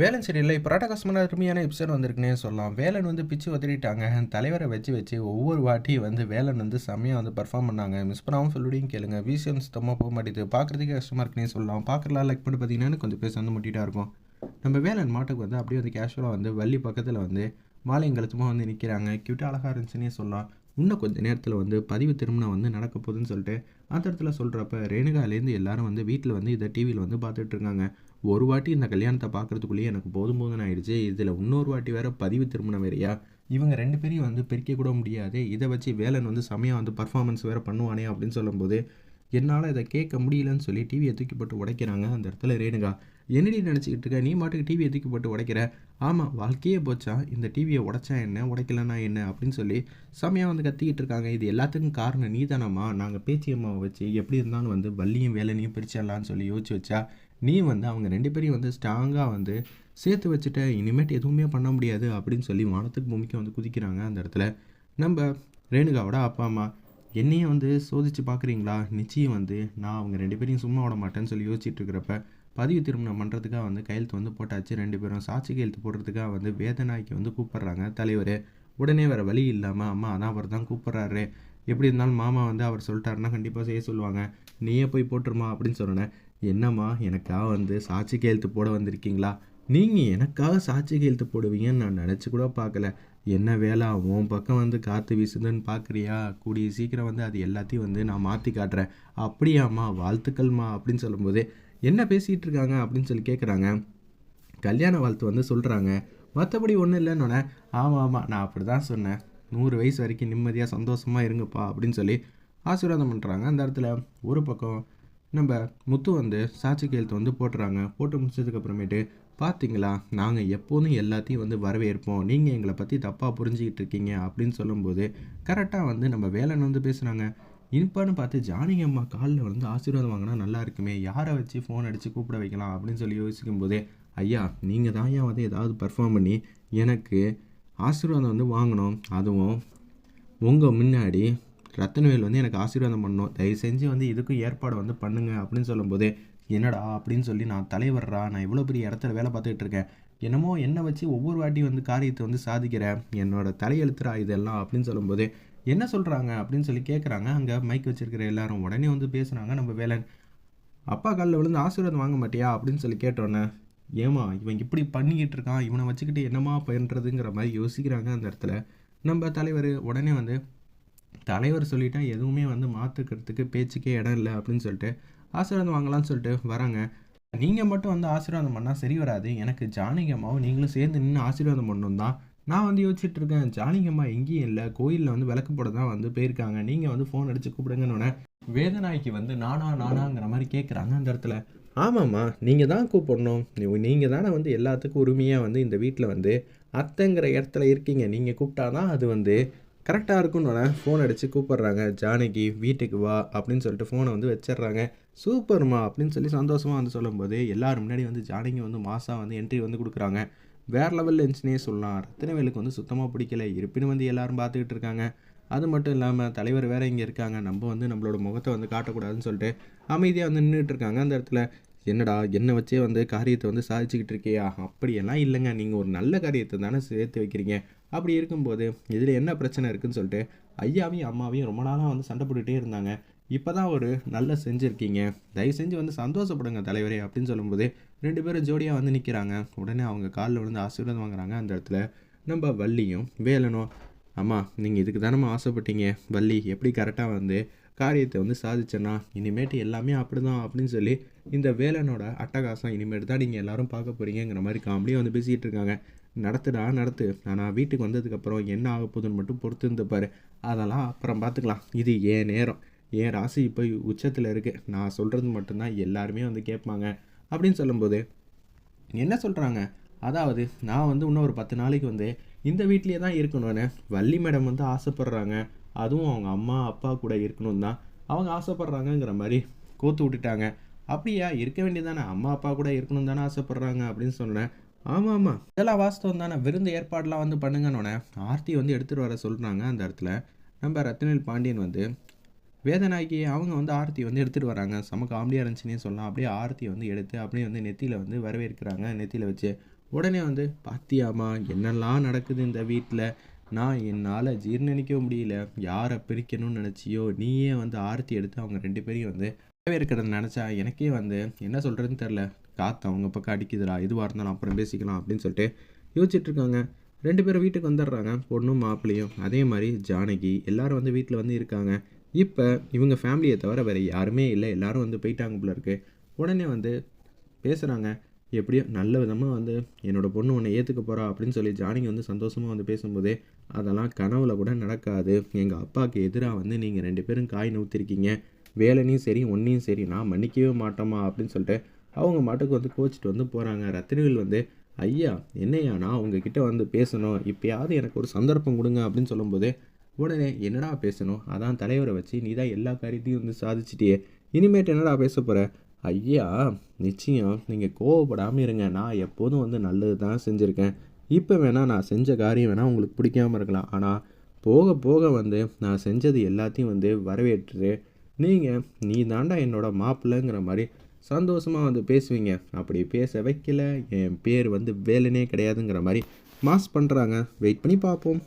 வேலன் சரியில்லை இப்போ ராட்டகாசமான அருமையான எபிசோட் வந்திருக்குன்னே சொல்லலாம். வேலன் வந்து பிச்சு உதறிட்டாங்க தலைவரை வச்சு வச்சு ஒவ்வொரு வாட்டி வந்து வேலன் வந்து செம்மையாக வந்து பர்ஃபார்ம் பண்ணாங்க. மிஸ் பண்ணாமல் சொல்லிடியும் கேளுங்க. விசிஎம் சுத்தமாக போக மாட்டேது பார்க்குறதுக்கே கஷ்டமாக இருக்குன்னே சொல்லலாம். பார்க்குறலாம் லைக் பண்ணி பார்த்தீங்கன்னா கொஞ்சம் பேச வந்து முட்டிட்டா இருக்கும். நம்ம வேலன் மாட்டுக்கு வந்து அப்படியே வந்து கேஷுவலாக வந்து வள்ளி பக்கத்தில் வந்து மாலையங்கலத்துமா வந்து நிற்கிறாங்க க்யூட்டாக அழகாக இருந்துச்சுன்னே சொல்லலாம். இன்னும் கொஞ்ச நேரத்தில் வந்து பதிவு திருமணம் வந்து நடக்க போகுதுன்னு சொல்லிட்டு அந்த இடத்துல சொல்கிறப்ப ரேணுகாலேருந்து எல்லாரும் வந்து வீட்டில் வந்து இதை டிவியில் வந்து பார்த்துட்டு இருக்காங்க. ஒரு வாட்டி இந்த கல்யாணத்தை பார்க்குறதுக்குள்ளேயே எனக்கு போதும் போதும்னு ஆயிடுச்சு. இதில் இன்னொரு வாட்டி வேறு பதிவு திருமணம் வேறையா? இவங்க ரெண்டு பேரையும் வந்து பிரிக்க கூட முடியாது. இதை வச்சு வேலன் வந்து செமையாக வந்து பர்ஃபார்மன்ஸ் வேறு பண்ணுவானே அப்படின்னு சொல்லும்போது என்னால் இதை கேட்க முடியலன்னு சொல்லி டிவியை தூக்கி போட்டு உடைக்கிறாங்க அந்த இடத்துல ரேணுகா. என்னடி நினச்சிக்கிட்டு இருக்க? நீ மாட்டுக்கு டிவியை தூக்கி போட்டு உடைக்கிற? ஆமாம் வாழ்க்கையே போச்சா? இந்த டிவியை உடைச்சா என்ன? உடைக்கலன்னா என்ன? அப்படின்னு சொல்லி செமையாக வந்து கத்திக்கிட்டு இருக்காங்க. இது எல்லாத்துக்கும் காரணம் நீ தானம்மா நாங்கள் பேச்சியம்மாவை வச்சு எப்படி இருந்தாலும் வந்து வள்ளியும் வேலனையும் பிரிச்சிடலான்னு சொல்லி யோசிச்சு வச்சா நீ வந்து அவங்க ரெண்டு பேரையும் வந்து ஸ்ட்ராங்காக வந்து சேர்த்து வச்சுட்ட. இனிமேட்டு எதுவுமே பண்ண முடியாது அப்படின்னு சொல்லி வானத்துக்கு பூமிக்கு வந்து குதிக்கிறாங்க அந்த இடத்துல. நம்ம ரேணுகாவோட அப்பா அம்மா என்னையும் வந்து சோதிச்சு பார்க்குறீங்களா? நிச்சயம் வந்து நான் அவங்க ரெண்டு பேரையும் சும்மா விட மாட்டேன்னு சொல்லி யோசிச்சுட்டு இருக்கிறப்ப பதிவு திருமணம் பண்ணுறதுக்காக வந்து கையெழுத்து வந்து போட்டாச்சு. ரெண்டு பேரும் சாட்சி கையெழுத்து போடுறதுக்காக வந்து வேதநாய்க்கு வந்து கூப்பிட்றாங்க. தலைவர் உடனே வேறு வழி இல்லாமல் அம்மா அதான் அவர் தான் கூப்பிட்றாரு. எப்படி இருந்தாலும் மாமா வந்து அவர் சொல்லிட்டாருன்னா கண்டிப்பாக செய்ய சொல்லுவாங்க. நீயே போய் போட்டுருமா அப்படின்னு சொன்னேன் என்னம்மா எனக்காக வந்து சாட்சி கையெழுத்து போட வந்திருக்கீங்களா? நீங்கள் எனக்காக சாட்சி கையெழுத்து போடுவீங்கன்னு நான் நினச்சி கூட பார்க்கல. என்ன வேலை உன் பக்கம் வந்து காற்று வீசுதுன்னு பார்க்குறியா? கூடிய சீக்கிரம் வந்து அது எல்லாத்தையும் வந்து நான் மாற்றி காட்டுறேன். அப்படியாம்மா வாழ்த்துக்கள்மா அப்படின்னு சொல்லும்போது என்ன பேசிகிட்டு இருக்காங்க அப்படின்னு சொல்லி கேட்குறாங்க. கல்யாண வாழ்த்து வந்து சொல்கிறாங்க மற்றபடி ஒன்றும் இல்லைன்னொன்னே ஆமாம் ஆமாம் நான் அப்படி தான் சொன்னேன். நூறு வயசு வரைக்கும் நிம்மதியாக சந்தோஷமாக இருங்கப்பா அப்படின்னு சொல்லி ஆசீர்வாதம் பண்ணுறாங்க அந்த இடத்துல ஒரு பக்கம் நம்ம முத்து வந்து சாட்சி கையெழுத்து வந்து போட்டுறாங்க. போட்டு முடிச்சதுக்கப்புறமேட்டு பார்த்தீங்களா நாங்கள் எப்போதும் எல்லாத்தையும் வந்து வரவேற்போம். நீங்கள் எங்களை பற்றி தப்பாக புரிஞ்சுக்கிட்டு இருக்கீங்க அப்படின்னு சொல்லும்போது கரெக்டாக வந்து நம்ம வேலைன்னு வந்து பேசுகிறாங்க இனிப்பான்னு பார்த்து ஜானகி அம்மா காலில் வந்து ஆசீர்வாதம் வாங்கினா நல்லா இருக்குமே யாரை வச்சு ஃபோன் அடித்து கூப்பிட வைக்கலாம் அப்படின்னு சொல்லி யோசிக்கும் போதே ஐயா நீங்கள் தான் ஐயா வந்து ஏதாவது பர்ஃபார்ம் பண்ணி எனக்கு ஆசீர்வாதம் வந்து வாங்கணும். அதுவும் உங்கள் முன்னாடி ரத்தனவேல் வந்து எனக்கு ஆசீர்வாதம் பண்ணணும். தயவு செஞ்சு வந்து இதுக்கும் ஏற்பாடு வந்து பண்ணுங்க அப்படின்னு சொல்லும்போது என்னடா அப்படின்னு சொல்லி நான் தலைவர்றா நான் இவ்வளோ பெரிய இடத்துல வேலை பார்த்துக்கிட்டு இருக்கேன். என்னமோ என்னை வச்சு ஒவ்வொரு வாட்டி வந்து காரியத்தை வந்து சாதிக்கிறேன். என்னோட தலையெழுத்துறா இதெல்லாம் அப்படின்னு சொல்லும்போது என்ன சொல்கிறாங்க அப்படின்னு சொல்லி கேட்குறாங்க அங்கே மைக் வச்சிருக்கிற எல்லாரும் உடனே வந்து பேசுகிறாங்க நம்ம வேலன் அப்பா காலில் விழுந்து ஆசீர்வாதம் வாங்க மாட்டியா? அப்படின்னு சொல்லி கேட்டோன்னே ஏமா இவன் இப்படி பண்ணிக்கிட்டு இருக்கான். இவனை வச்சுக்கிட்டு என்னமா பண்ணுறதுங்கிற மாதிரி யோசிக்கிறாங்க அந்த இடத்துல. நம்ம தலைவர் உடனே வந்து தலைவர் சொல்லிட்டா எதுவுமே வந்து மாற்றுக்கிறதுக்கு பேச்சுக்கே இடம் இல்லை அப்படின்னு சொல்லிட்டு ஆசீர்வாதம் வாங்கலாம்னு சொல்லிட்டு வராங்க. நீங்கள் மட்டும் வந்து ஆசீர்வாதம் பண்ணால் சரி வராது. எனக்கு ஜானகியம்மாவும் நீங்களும் சேர்ந்து நின்று ஆசீர்வாதம் பண்ணணும் தான் நான் வந்து யோசிச்சுட்டு இருக்கேன் ஜானகி எங்கேயும் இல்லை கோயிலில் வந்து விளக்கு போட தான் வந்து போயிருக்காங்க. நீங்கள் வந்து ஃபோன் அடித்து கூப்பிடுங்கன்னு வேதநாய்க்கு வந்து நானா நானாங்கிற மாதிரி கேட்குறாங்க அந்த இடத்துல. ஆமாம்மா நீங்கள் தான் கூப்பிடணும். நீங்கள் தானே வந்து எல்லாத்துக்கும் உரிமையாக வந்து இந்த வீட்டில் வந்து அத்தைங்கிற இடத்துல இருக்கீங்க. நீங்கள் கூப்பிட்டா தான் அது வந்து கரெக்டாக இருக்குன்னு ஃபோன் அடித்து கூப்பிட்றாங்க. ஜானகி வீட்டுக்கு வா அப்படின்னு சொல்லிட்டு ஃபோனை வந்து வச்சிடுறாங்க. சூப்பர்மா அப்படின்னு சொல்லி சந்தோஷமாக வந்து சொல்லும்போது எல்லோரும் முன்னாடி வந்து ஜானகி வந்து மாதம் வந்து என்ட்ரி வந்து கொடுக்குறாங்க. வேறு லெவல் இருந்துச்சுனே சொல்லலாம் ரத்தினவேலுக்கு வந்து சுத்தமாக பிடிக்கல. இருப்பினும் வந்து எல்லாரும் பார்த்துக்கிட்டு இருக்காங்க. அது மட்டும் இல்லாமல் தலைவர் வேறு இங்கே இருக்காங்க. நம்ம வந்து நம்மளோட முகத்தை வந்து காட்டக்கூடாதுன்னு சொல்லிட்டு அமைதியாக வந்து நின்றுட்டு இருக்காங்க. அந்த இடத்துல என்னடா என்னை வச்சே வந்து காரியத்தை வந்து சாதிச்சுக்கிட்டு இருக்கியா? அப்படியெல்லாம் இல்லைங்க. நீங்கள் ஒரு நல்ல காரியத்தை தானே சேர்த்து வைக்கிறீங்க. அப்படி இருக்கும்போது இதில் என்ன பிரச்சனை இருக்குதுன்னு சொல்லிட்டு ஐயாவையும் அம்மாவையும் ரொம்ப நாளாக வந்து சண்டை போட்டுகிட்டே இருந்தாங்க. இப்போ தான் ஒரு நல்ல செஞ்சுருக்கீங்க. தயவு செஞ்சு வந்து சந்தோஷப்படுங்க தலைவரே அப்படின்னு சொல்லும்போது ரெண்டு பேரும் ஜோடியாக வந்து நிற்கிறாங்க உடனே அவங்க காலில் விழுந்து ஆசீர்வாதம் வாங்குறாங்க அந்த இடத்துல. நம்ம வள்ளியும் வேலனும் அம்மா நீங்கள் இதுக்கு தானம்மா ஆசைப்பட்டீங்க? வள்ளி எப்படி கரெக்டாக வந்து காரியத்தை வந்து சாதிச்சேன்னா? இனிமேட்டு எல்லாமே அப்படி தான் அப்படின்னு சொல்லி இந்த வேலனோட அட்டகாசம் இனிமேட்டு தான் நீங்கள் எல்லோரும் பார்க்க போகிறீங்கிற மாதிரி காமெடியாக வந்து பேசிகிட்டு இருக்காங்க. நடத்துடா நடத்து. ஆனால் வீட்டுக்கு வந்ததுக்கப்புறம் என்ன ஆக போகுதுன்னு மட்டும் பொறுத்து இருந்துப்பார் அதெல்லாம் அப்புறம் பார்த்துக்கலாம் இது ஏன் நேரம்? என் ராசி இப்போ உச்சத்தில் இருக்குது நான் சொல்கிறது மட்டும்தான் எல்லாருமே வந்து கேட்பாங்க. அப்படின்னு சொல்லும்போது என்ன சொல்கிறாங்க அதாவது நான் வந்து இன்னும் ஒரு பத்து நாளைக்கு வந்து இந்த வீட்லேயே தான் இருக்கணும்னு வள்ளி மேடம் வந்து ஆசைப்பட்றாங்க. அதுவும் அவங்க அம்மா அப்பா கூட இருக்கணும் தான். அவங்க ஆசைப்பட்றாங்கங்கிற மாதிரி கோத்து விட்டுட்டாங்க. அப்படியா? இருக்க வேண்டியதானே அம்மா அப்பா கூட இருக்கணும் தானே ஆசைப்பட்றாங்க அப்படின்னு சொன்னேன் ஆமாம் ஆமாம் இதெல்லாம் வாஸ்தவம் தானே. விருந்து ஏற்பாடெலாம் வந்து பண்ணுங்கன்னொன்னே ஆர்த்தி வந்து எடுத்துகிட்டு வர சொல்கிறாங்க அந்த இடத்துல. நம்ம ரத்னில் பாண்டியன் வந்து வேதனாக்கி அவங்க வந்து ஆரத்தி வந்து எடுத்துகிட்டு வராங்க. செம காமெடியாக இருந்துச்சுன்னே சொல்லலாம். அப்படியே ஆர்த்தியை வந்து எடுத்து அப்படியே வந்து நெத்தியில் வந்து வரவேற்கிறாங்க. நெத்தியில் வச்சு உடனே வந்து பாத்தியாமா என்னெல்லாம் நடக்குது இந்த வீட்டில் நான் என்னால் ஜீர்ணிக்க முடியல. யாரை பிரிக்கணும்னு நினச்சியோ நீயே வந்து ஆரத்தி எடுத்து அவங்க ரெண்டு பேரையும் வந்து வரவேற்கிறத நினச்சா எனக்கே வந்து என்ன சொல்கிறதுன்னு தெரில காற்று அவங்க பக்கம் அடிக்குதுடா. இதுவாக இருந்தாலும் அப்புறம் பேசிக்கலாம் அப்படின்னு சொல்லிட்டு யோசிச்சுட்ருக்காங்க ரெண்டு பேரும் வீட்டுக்கு வந்துடுறாங்க. பொண்ணும் மாப்பிள்ளையும். அதே மாதிரி ஜானகி எல்லோரும் வந்து வீட்டில் வந்து இருக்காங்க. இப்போ இவங்க ஃபேமிலியை தவிர வேறு யாருமே இல்லை. எல்லாரும் வந்து போயிட்டாங்க போல இருக்கு. உடனே வந்து பேசுகிறாங்க எப்படியோ நல்ல விதமாக வந்து என்னோட பொண்ணு உன்னை ஏற்றுக்க போகிறா அப்படின்னு சொல்லி ஜானிங்க வந்து சந்தோஷமாக வந்து பேசும்போதே அதெல்லாம் கனவுல கூட நடக்காது. எங்கள் அப்பாவுக்கு எதிராக வந்து நீங்கள் ரெண்டு பேரும் காய் நூற்றிருக்கீங்க வேலைனையும் சரி ஒன்றையும் சரி நான் மன்னிக்கவே மாட்டோமா அப்படின்னு சொல்லிட்டு அவங்க மாட்டுக்கு வந்து கோச்சிட்டு வந்து போகிறாங்க ரத்தினவேல் வந்து ஐயா என்னையா நான் உங்ககிட்ட வந்து பேசணும். இப்போயாவது எனக்கு ஒரு சந்தர்ப்பம் கொடுங்க அப்படின்னு சொல்லும்போது உடனே என்னடா பேசணும்? அதான் தலைவரை வச்சு நீ தான் எல்லா காரியத்தையும் வந்து சாதிச்சிட்டியே. இனிமேட்டு என்னடா பேச போகிற ஐயா நிச்சயம். நீங்கள் கோவப்படாமல் இருங்க. நான் எப்போதும் வந்து நல்லது தான் செஞ்சுருக்கேன். இப்போ வேணால் நான் செஞ்ச காரியம் வேணால் உங்களுக்கு பிடிக்காம இருக்கலாம். ஆனால் போக போக வந்து நான் செஞ்சது எல்லாத்தையும் வந்து வரவேற்று நீங்கள் நீ தாண்டா என்னோட மாப்பிள்ளைங்கிற மாதிரி சந்தோஷமாக வந்து பேசுவீங்க. அப்படி பேச வைக்கல. என் பேர் வந்து வேலனே கிடையாதுங்கிற மாதிரி மாஸ் பண்ணுறாங்க வெயிட் பண்ணி பார்ப்போம்.